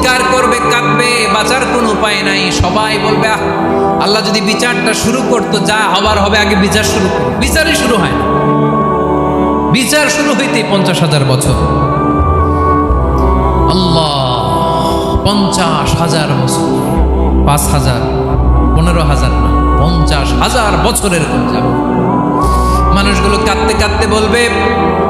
চিৎকার করবে, কাঁদবে, বাঁচার কোনো উপায় নাই। সবাই বলবে, আহ, আল্লাহ যদি বিচারটা শুরু করতো, যা হবার হবে, আগে বিচার শুরু বিচারই শুরু হয় না। বিচার শুরু হইতে পঞ্চাশ হাজার বছর। আল্লাহ, পঞ্চাশ হাজার বছর। পাঁচ হাজার, পনেরো হাজার না, পঞ্চাশ হাজার বছরের যাব। মানুষগুলো কাঁদতে কাঁদতে বলবে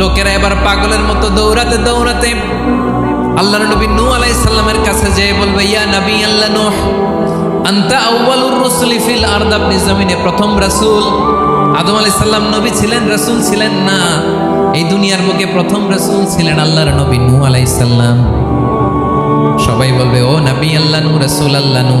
লোকেরা এবার পাগলের মতো দৌড়াতে দৌড়াতে আল্লাহর নবী নূহ আলাইহিস সালামের কাছে যেয়ে বলবে, ইয়া নবী আল্লাহ নূহ, আনতা আউয়ালুর রাসূলি ফিল আরদ, আপনি জমিনে প্রথম রাসূল। আদম আলাইহিস সালাম নবী ছিলেন, রাসূল ছিলেন না। এই দুনিয়ার বুকে প্রথম রাসূল ছিলেন আল্লাহর নবী নূহ আলাইহিস সালাম। সবাই বলবে, ও নবী আল্লাহ নূ রাসূল আল্লাহ নূ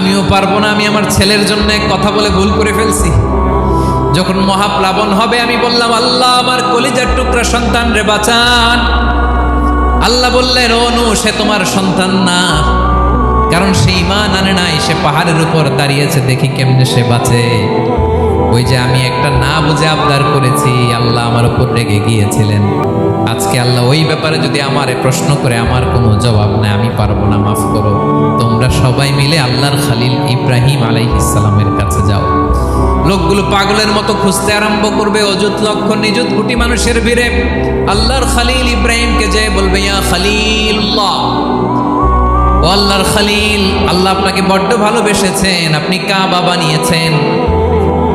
আমিও পারব না, আমি আমার ছেলের জন্য কথা বলে ভুল করে ফেলছি। যখন মহাপ্লাবন হবে, আমি বললাম, আল্লাহ, আমার কলিজার টুকরা সন্তান রে, বাঁচান। আল্লাহ বললেন, ও নু সে তোমার সন্তান না। কারণ সে ইমান আনে নাই, সে পাহাড়ের উপর দাঁড়িয়েছে, দেখি কেমনে সে বাঁচে। ওই যে আমি একটা না বুঝে আবদার করেছি, আল্লাহ আমার উপর রেগে গিয়েছিলেন। আজকে আল্লাহ ওই ব্যাপারে যদি আমারে প্রশ্ন করে, আমার কোনো জবাব নেই, আমি পারব না, মাফ করো। তোমরা সবাই মিলে আল্লাহর খালিল ইব্রাহিম আলাইহিসালামের কাছে যাও। লোকগুলো পাগলের মতো খুঁজতে আরম্ভ করবে, অযুত লক্ষ নিযুত কোটি মানুষের ভিড়ে। আল্লাহর খালিল ইব্রাহিমকে যে বলবে, ইয়া খালিল্লাহ ও আল্লাহর খালিল, আল্লাহ আপনাকে বড্ড ভালোবেসেছেন, আপনি কাবা বানিয়েছেন।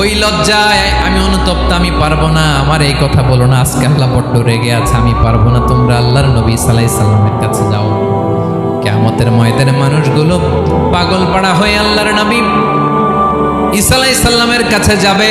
ওই লজ্জায় আমি অনুতপ্ত, আমি পারব না। আমার এই কথা বলো না, আজকে আল্লাহ বড্ড রেগে আছে, আমি পারব না। তোমরা আল্লাহর নবী সালাই সাল্লামের কাছে যাও। কেমতের ময়দানে মানুষগুলো পাগল পাড়া হয়ে আল্লাহর নবী ইসালাই সাল্লামের কাছে যাবে।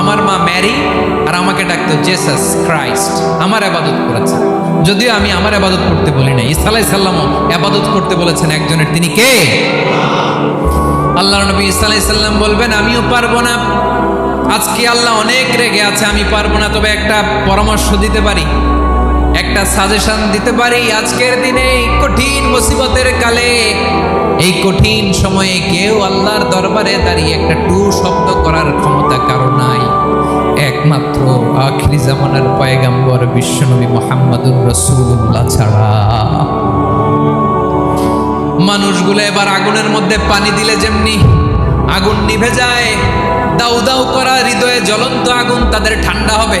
আমার মা ম্যারি আর আমাকে ডাকতো জেসাস ক্রাইস্ট আমার আবাদত করেছে। যদিও আমি আমার আবাদত করতে বলি না ইসা আলাই সাল্লামও আবাদত করতে বলেছেন একজনের। তিনি কে? আল্লাহ নবী ইসা আলাই সাল্লাম বলবেন, আমিও পারব না। আজকে আল্লাহ অনেক রেগে আছে, আমি পারব না। তবে একটা পরামর্শ দিতে পারি। একটা সাজেশন দিতে পারি। আজকের দিনে কঠিন মুসিবতের কালে এই কঠিন সময়ে কেউ আল্লাহর দরবারে দাঁড়িয়ে একটা টু শব্দ করার ক্ষমতা কারও নাই। একমাত্র আখিরি জামানার পয়গাম্বর বিশ্বনবী মোহাম্মদুর রসুল্লাহ ছাড়া। মানুষগুলো এবার আগুনের মধ্যে পানি দিলে যেমনি আগুন নিভে যায় দাউ দাউ করা হৃদয়ে জ্বলন্ত আগুন তাদের ঠান্ডা হবে।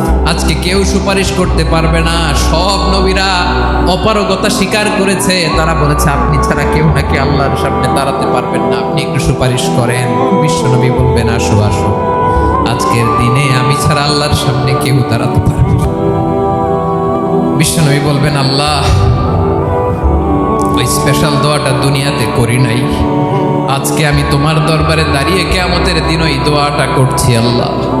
আজকে কেউ সুপারিশ করতে পারবে না। সব নবীরা অপারগতা স্বীকার করেছে। তারা বলেছে, আপনি ছাড়া কেউ নাকি আল্লাহর সামনে দাঁড়াতে পারবেন না। আপনি একটু সুপারিশ করেন। বিশ্বনবী বলবেন, আসো আসো। আজকের দিনে আমি ছাড়া আল্লাহর সামনে কেউ দাঁড়াতে পারবে বিশ্বনবী বলবেন, আল্লাহ, ওই স্পেশাল দোয়াটা দুনিয়াতে করি নাই। আজকে আমি তোমার দরবারে দাঁড়িয়ে কেমতের দিন ওই দোয়াটা করছি, আল্লাহ।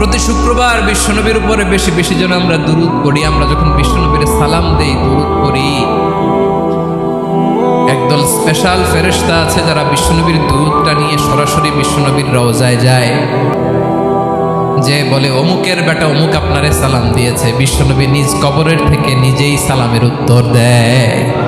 প্রতি শুক্রবার বিশ্বনবীর উপরে বেশি বেশি যেন আমরা দুরুদ করি আমরা যখন বিশ্বনবীর সালাম দেই, দুরুদ করি একদল স্পেশাল ফেরেশতা আছে যারা বিশ্বনবীর দুধটা নিয়ে সরাসরি বিশ্বনবীর রওজায় যায়। যে বলে, অমুকের বেটা অমুক আপনারে সালাম দিয়েছে। বিশ্বনবী নিজ কবরের থেকে নিজেই সালামের উত্তর দেয়।